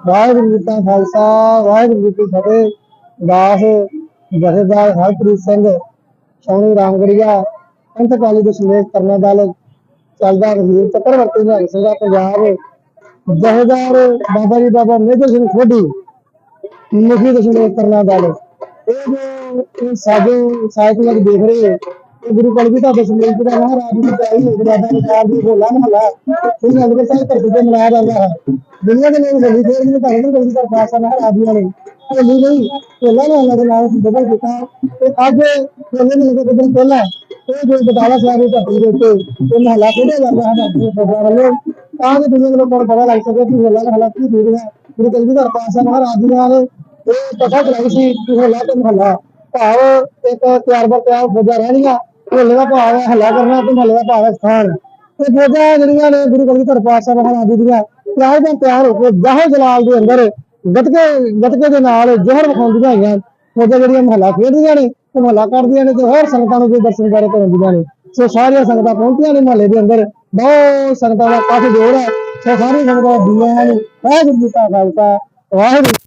ਵਾਹਿਗੁਰੂ ਜੀ ਕਾ ਖਾਲਸਾ, ਵਾਹਿਗੁਰੂ ਜੀ ਕੀ ਫਤਿਹ। ਦਾਸ, ਜਥੇਦਾਰ ਹਰਪ੍ਰੀਤ ਸਿੰਘ ਸੋਨੀ ਰਾਮਗੜੀਆ ਅੰਤ ਕਾਲੀ ਦੇ ਸਮੇਤ ਕਰਨਾ ਦਲ ਚੱਲਦਾ ਵਜ਼ੀਰ ਚੱਕਰਵਰਤੀ ਨਿਹੰਗ ਸਿੰਘਾ ਪੰਜਾਬ। ਜਥੇਦਾਰ ਬਾਬਾ ਜੀ, ਬਾਬਾ ਮੇਜਰ ਸਿੰਘ ਖੋਡੀ ਮੁਖੀ ਦੇ ਸਮੇਤ ਕਰਨਾ ਦਲ। ਇਹ ਜੋ ਇਹ ਸਾਜੋ ਦੇਖ ਰਹੇ ਹੋ ਗੁਰੂ ਕਲਗੀ ਦਾ ਸਮੇਤ ਦਾ ਮਹਾਰਾਜ ਦੀ ਚਾਹੀ ਹੋ ਗਿਆ ਦਾ ਵਿਚਾਰ ਦੀ ਹੋਲਾ ਮਹਲਾ ਇਹ ਅੰਦਰ ਸਾਹਿਬ ਧਰਤੀ ਤੇ ਮਨਾਇਆ ਜਾਂਦਾ ਹੈ। ਦੁਨੀਆ ਦੇ ਲੋਕ ਬਲੀ, ਫੇਰ ਨੂੰ ਤਾਂ ਕਲਗੀ ਦਾ ਖਾਸਾ ਮਹਾਰਾਜ ਦੀਆਂ ਨੇ ਇਹ ਨਹੀਂ ਨਹੀਂ ਪਹਿਲਾਂ ਨਾ ਉਹਨਾਂ ਦੇ ਨਾਲ ਬਦਲ ਦਿੱਤਾ। ਤੇ ਅੱਜ ਪਹਿਲੇ ਦਿਨ ਦੇ ਦਿਨ ਪਹਿਲਾਂ। ਇਹ ਜੋ ਬਟਾਲਾ ਸਾਹਿਬ ਦੀ ਧਰਤੀ ਦੇ ਉੱਤੇ, ਇਹ ਮਹਲਾ ਖੇਡਿਆ ਜਾਂਦਾ ਹੈ ਆਪਣੇ ਪ੍ਰਭੂ ਵੱਲੋਂ? ਤਾਂ ਕਿ ਦੁਨੀਆ ਦੇ ਲੋਕਾਂ ਨੂੰ ਪਤਾ ਲੱਗ ਸਕੇ ਕਿ ਹੋਲਾ ਮਹਲਾ ਕੀ ਹੋ। ਰਿਹਾ ਗੁਰੂ ਕਲਗੀ ਦਾ ਖਾਸਾ ਮਹਾਰਾਜ ਜੀ ਨਾਲ ਇਹ ਕਥਾ ਚਲਾਈ ਸੀ ਕਿ ਹੋਲਾ ਤੇ ਮਹੱਲਾ। ਭਾਵ ਇੱਕ ਤਿਆਰ ਬਰ ਤਿਆਰ ਫੌਜਾਂ ਰਹਿਣੀਆਂ ਹੋਲੇ ਦਾ ਭਾਵ ਹੈ, ਹੱਲਾ ਕਰਨਾ ਤੇ ਮਹੱਲੇ ਦਾ ਭਾਵ ਹੈ ਸਥਾਨ। ਤੇ ਫੌਜਾਂ ਜਿਹੜੀਆਂ ਨੇ ਗੁਰੂ ਕਲਗੀ ਪਾਤਸ਼ਾਹ ਮਹਾਰਾਜ ਜੀ ਦੀਆਂ, ਤਿਆਰ ਦਾ ਤਿਆਰ ਹੋ ਕੇ ਦਾਹੋ ਜਲਾਲ ਦੇ ਅੰਦਰ ਗਤਕੇ ਗਤਕੇ ਦੇ ਨਾਲ ਜ਼ੋਹਰ ਵਿਖਾਉਂਦੀਆਂ ਹੈਗੀਆਂ ਫੌਜਾਂ ਜਿਹੜੀਆਂ ਮਹੱਲਾ ਖੇਡਦੀਆਂ ਨੇ ਤੇ ਮਹੱਲਾ ਕਰਦੀਆਂ ਨੇ ਤੇ ਹੋਰ ਸੰਗਤਾਂ ਨੂੰ ਵੀ ਦਰਸ਼ਨ ਬਾਰੇ ਕਰਾਉਂਦੀਆਂ ਨੇ। ਸੋ ਸਾਰੀਆਂ ਸੰਗਤਾਂ ਪਹੁੰਚੀਆਂ ਨੇ ਮਹੱਲੇ ਦੇ ਅੰਦਰ। ਬਹੁਤ ਸੰਗਤਾਂ ਦਾ ਕਾਫੀ ਜੋਰ ਹੈ। ਸੋ ਸਾਰੀ ਸੰਗਤਾਂ ਦੀਆਂ ਨੇ। ਵਾਹਿਗੁਰੂ ਜੀ ਕਾ ਖਾਲਸਾ, ਵਾਹਿਗੁਰੂ